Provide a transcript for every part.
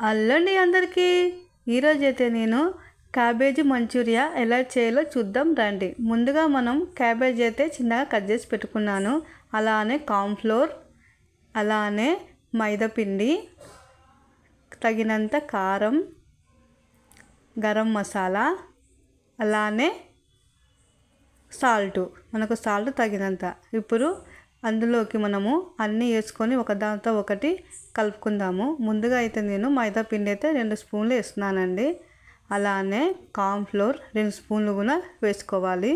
అల్లండి అందరికీ. ఈరోజైతే నేను క్యాబేజీ మంచూరియా ఎలా చేయాలో చూద్దాం రండి. ముందుగా మనం క్యాబేజ్ అయితే చిన్నగా కట్ చేసి పెట్టుకున్నాను. అలానే కార్న్ఫ్లోర్ అలానే మైదా పిండి తగినంత కారం గరం మసాలా అలానే సాల్ట్. మనకు సాల్ట్ తగినంత. ఇప్పుడు అందులోకి మనము అన్నీ వేసుకొని ఒకదానితో ఒకటి కలుపుకుందాము. ముందుగా అయితే నేను మైదా పిండి అయితే రెండు స్పూన్లు వేస్తున్నానండి. అలానే కార్న్ఫ్లోర్ రెండు స్పూన్లు కూడా వేసుకోవాలి.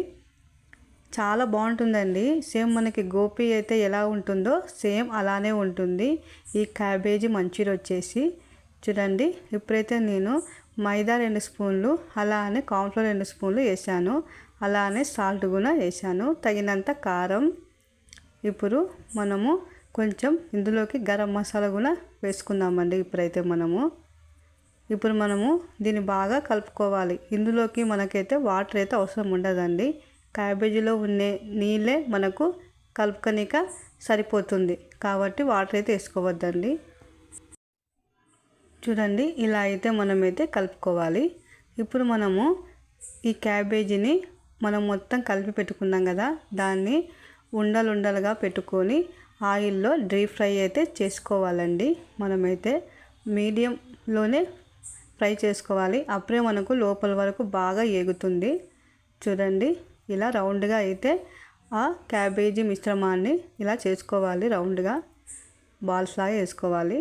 చాలా బాగుంటుందండి. సేమ్ మనకి గోపి అయితే ఎలా ఉంటుందో సేమ్ అలానే ఉంటుంది. ఈ క్యాబేజీ మంచూరి వచ్చేసి చూడండి. ఇప్పుడైతే నేను మైదా రెండు స్పూన్లు అలానే కార్న్ఫ్లోర్ రెండు స్పూన్లు వేసాను. అలానే సాల్ట్ కూడా వేసాను. తగినంత కారం ఇప్పుడు మనము కొంచెం ఇందులోకి గరం మసాలా కూడా వేసుకుందామండి ఇప్పుడైతే మనము. ఇప్పుడు మనము దీన్ని బాగా కలుపుకోవాలి. ఇందులోకి మనకైతే వాటర్ అయితే అవసరం ఉండదండి. క్యాబేజీలో ఉండే నీళ్ళే మనకు కలుపుకనిక సరిపోతుంది. కాబట్టి వాటర్ అయితే వేసుకోవద్దండి. చూడండి ఇలా అయితే మనమైతే కలుపుకోవాలి. ఇప్పుడు మనము ఈ క్యాబేజీని మనం మొత్తం కలిపి పెట్టుకున్నాం కదా దాన్ని ఉండలుండలుగా పెట్టుకొని ఆయిల్లో డీప్ ఫ్రై అయితే చేసుకోవాలండి. మనమైతే మీడియంలోనే ఫ్రై చేసుకోవాలి. అప్పుడే మనకు లోపల వరకు బాగా ఎగుతుంది చూడండి ఇలా రౌండ్గా అయితే ఆ క్యాబేజీ మిశ్రమాన్ని ఇలా చేసుకోవాలి. రౌండ్గా బాల్స్ లాగా వేసుకోవాలి.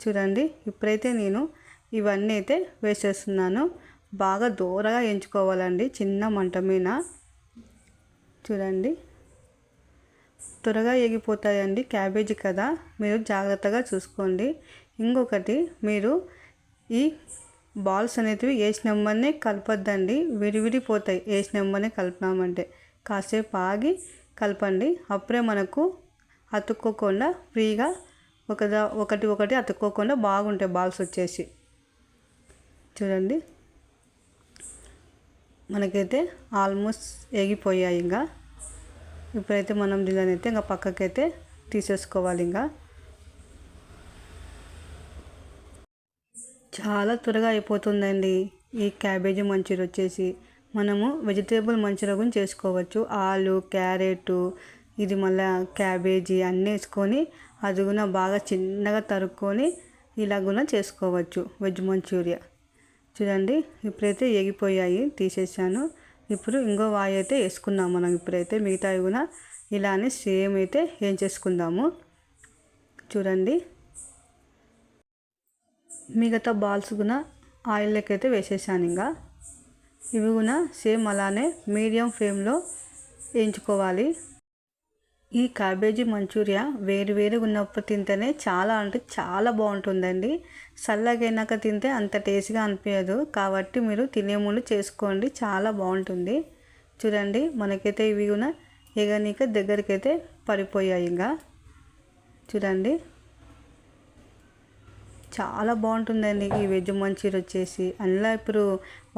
చూడండి ఇప్పుడైతే నేను ఇవన్నీ అయితే వేసేస్తున్నాను. బాగా దూరగా ఎంచుకోవాలండి చిన్న మంట మీద. చూడండి. త్వరగా ఎగిపోతాయండి క్యాబేజీ కదా మీరు జాగ్రత్తగా చూసుకోండి. ఇంకొకటి మీరు ఈ బాల్స్ అనేటివి వేసినమ్మనే కలపొద్దండి. విడివిడిపోతాయి వేసినమ్మనే కలిపినామంటే. కాసేపు ఆగి కలపండి. అప్పుడే మనకు అతుక్కోకుండా ఫ్రీగా ఒకదా ఒకటి ఒకటి అతుక్కోకుండా బాగుంటాయి బాల్స్ వచ్చేసి. చూడండి. మనకైతే ఆల్మోస్ట్ ఎగిపోయాయి ఇంకా. ఇప్పుడైతే మనం దీనిని అయితే ఇంకా పక్కకైతే తీసేసుకోవాలి ఇంకా. చాలా త్వరగా అయిపోతుందండి. ఈ క్యాబేజీ మంచూరి వచ్చేసి మనము వెజిటేబుల్ మంచూరియా కూడా చేసుకోవచ్చు. ఆలు క్యారెట్ ఇది మళ్ళీ క్యాబేజీ అన్నీ వేసుకొని అది కూడా బాగా చిన్నగా తరుక్కొని ఇలా కూడా చేసుకోవచ్చు వెజ్ మంచూరియా. చూడండి ఇప్పుడైతే ఎగిపోయాయి తీసేసాను. ఇప్పుడు ఇంకో వాయి అయితే వేసుకున్నాం మనం ఇప్పుడైతే మిగతావి కూడా ఇలానే సేమ్ అయితే ఏం చేసుకుందాము. చూడండి. మిగతా బాల్స్ కూడా ఆయిల్లోకి అయితే వేసేసాను ఇంకా. ఇవి కూడా సేమ్ అలానే మీడియం ఫ్లేమ్లో వేయించుకోవాలి. ఈ క్యాబేజీ మంచూరియా వేరు వేరుగా ఉన్నప్పుడు తింటేనే చాలా అంటే చాలా బాగుంటుందండి. చల్లగైనాక తింటే అంత టేస్ట్గా అనిపించదు. కాబట్టి మీరు తినే ముందు చేసుకోండి. చాలా బాగుంటుంది. చూడండి మనకైతే ఇవి కూడా ఎగనీక దగ్గరికైతే పడిపోయాయి ఇంకా. చూడండి. చాలా బాగుంటుందండి ఈ వెజ్ మంచూరి వచ్చేసి. అందులో ఇప్పుడు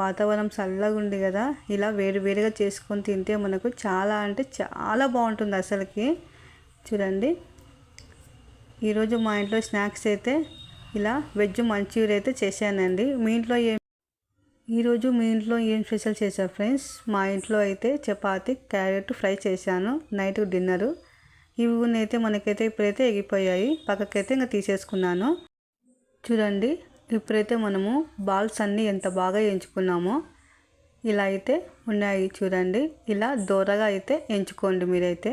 వాతావరణం చల్లగా ఉంది కదా ఇలా వేడి వేడిగా చేసుకొని తింటే మనకు చాలా అంటే చాలా బాగుంటుంది అసలుకి. చూడండి. ఈరోజు మా ఇంట్లో స్నాక్స్ అయితే ఇలా వెజ్ మంచూరి అయితే చేశానండి. మీ ఇంట్లో ఏం ఈరోజు మీ ఇంట్లో ఏం స్పెషల్ చేశారు ఫ్రెండ్స్? మా ఇంట్లో అయితే చపాతి క్యారెట్ ఫ్రై చేశాను. Night dinner. ఇవి అయితే మనకైతే ఇప్పుడైతే ఎగిపోయాయి పక్కకైతే ఇంకా తీసేసుకున్నాను. చూడండి ఇప్పుడైతే మనము బాల్స్ అన్నీ ఎంత బాగా ఎంచుకున్నామో ఇలా అయితే ఉన్నాయి చూడండి. ఇలా దూరగా అయితే ఎంచుకోండి మీరైతే.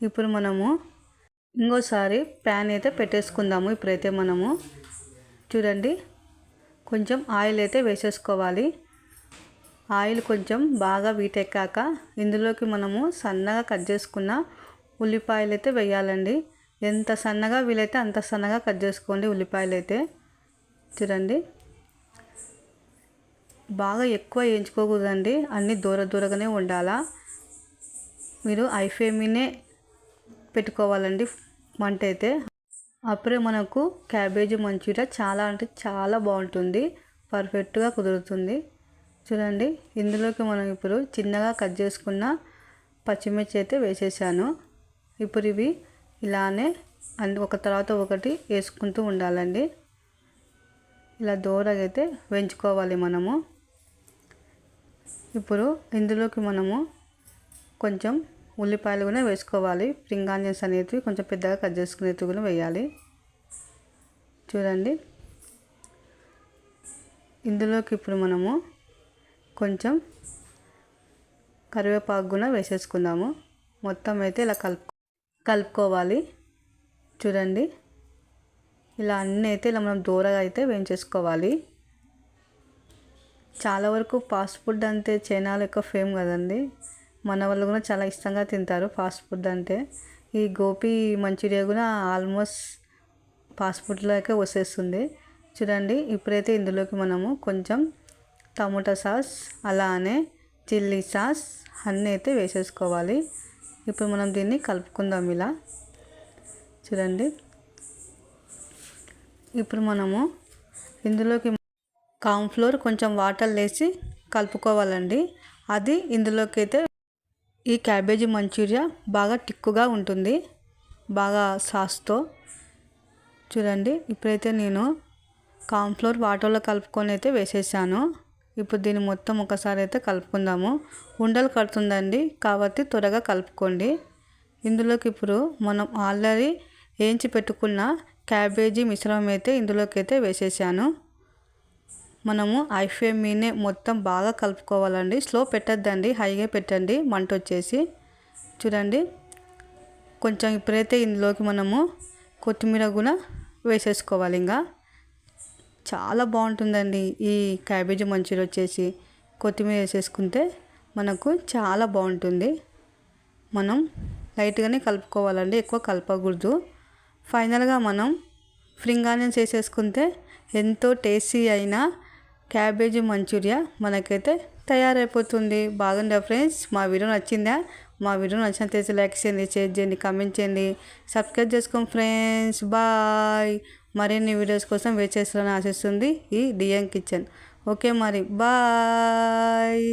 ఇప్పుడు మనము ఇంకోసారి ప్యాన్ అయితే పెట్టేసుకుందాము. ఇప్పుడైతే మనము చూడండి కొంచెం ఆయిల్ అయితే వేసేసుకోవాలి. ఆయిల్ కొంచెం బాగా వీటెక్కాక ఇందులోకి మనము సన్నగా కట్ చేసుకున్న ఉల్లిపాయలు అయితే వేయాలండి. ఎంత సన్నగా వీలైతే అంత సన్నగా కట్ చేసుకోండి ఉల్లిపాయలు అయితే చూడండి. బాగా ఎక్కువ వేయించుకోకూడదండి. అన్నీ దూర దూరగానే ఉండాలా. మీరు ఐఫేమీనే పెట్టుకోవాలండి వంట అయితే అప్పుడే మనకు క్యాబేజీ మంచూరియా చాలా అంటే చాలా బాగుంటుంది. పర్ఫెక్ట్గా కుదురుతుంది. చూడండి. ఇందులోకి మనం ఇప్పుడు చిన్నగా కట్ చేసుకున్న పచ్చిమిర్చి అయితే వేసేసాను. ఇప్పుడు ఇవి ఇలానే అన్ని ఒక తర్వాత ఒకటి వేసుకుంటూ ఉండాలండి. ఇలా దూరగా అయితే వేయించుకోవాలి మనము. ఇప్పుడు ఇందులోకి మనము కొంచెం ఉల్లిపాయలు కూడా వేసుకోవాలి. స్ప్రింగ్ ఆనియన్స్ అనేవి కొంచెం పెద్దగా కట్ చేసుకునేవి కూడా వేయాలి. చూడండి. ఇందులోకి ఇప్పుడు మనము కొంచెం కరివేపాకు కూడా వేసేసుకుందాము. మొత్తం అయితే ఇలా కలుపు కలుపుకోవాలి. చూడండి. ఇలా అన్నీ అయితే ఇలా మనం దూరగా అయితే వేయించేసుకోవాలి. చాలా వరకు ఫాస్ట్ ఫుడ్ అంటే చైనాలో ఎక్కువ ఫేమ్ కదండి. మన వాళ్ళు కూడా చాలా ఇష్టంగా తింటారు ఫాస్ట్ ఫుడ్ అంటే. ఈ గోపి మంచూరియా కూడా ఆల్మోస్ట్ ఫాస్ట్ ఫుడ్లోకే వచ్చేస్తుంది. చూడండి. ఇప్పుడైతే ఇందులోకి మనము కొంచెం టమోటా సాస్ అలానే చిల్లీ సాస్ అన్నీ అయితే వేసేసుకోవాలి. ఇప్పుడు మనం దీన్ని కలుపుకుందాం ఇలా. చూడండి. ఇప్పుడు మనము ఇందులోకి ఫ్లోర్ కొంచెం వాటర్ వేసి కలుపుకోవాలండి. అది ఇందులోకి అయితే ఈ క్యాబేజీ మంచూరియా బాగా టిక్కుగా ఉంటుంది. బాగా సాస్తో. చూడండి. ఇప్పుడైతే నేను ఫ్లోర్ వాటర్లో కలుపుకొని అయితే వేసేసాను. ఇప్పుడు దీన్ని మొత్తం ఒకసారి అయితే కలుపుకుందాము. ఉండలు కడుతుందండి. కాబట్టి త్వరగా కలుపుకోండి. ఇందులోకి ఇప్పుడు మనం ఆల్రెడీ వేయించి పెట్టుకున్న క్యాబేజీ మిశ్రమం అయితే ఇందులోకి అయితే వేసేసాను. మనము ఐ ఫ్లేమ్ మీనే మొత్తం బాగా కలుపుకోవాలండి. స్లో పెట్టద్దండి. హైగా పెట్టండి. మంట వచ్చేసి. చూడండి. కొంచెం ఇప్పుడైతే ఇందులోకి మనము కొత్తిమీర కూడా వేసేసుకోవాలి ఇంకా. చాలా బాగుంటుందండి ఈ క్యాబేజీ మంచూరియా వచ్చేసి. కొత్తిమీర వేసేసుకుంటే మనకు చాలా బాగుంటుంది. మనం లైట్గానే కలుపుకోవాలండి ఎక్కువ కలపకూడదు. ఫైనల్గా మనం ఫ్రింగ్ ఆనియన్స్ వేసేసుకుంటే ఎంతో టేస్టీ అయిన క్యాబేజీ మంచూరియా మనకైతే తయారైపోతుంది. బాగుందా ఫ్రెండ్స్? మా వీడియో నచ్చిందా? మా వీడియో నచ్చినట్లయితే లైక్ చేయండి షేర్ చేయండి కామెంట్ చేయండి. సబ్స్క్రైబ్ చేసుకోండి ఫ్రెండ్స్. బాయ్. మరిన్ని వీడియోస్ కోసం వెయిట్ చేస్తారని ఆశిస్తుంది ఈ డిఎం కిచెన్ ఓకే మరి. బాయ్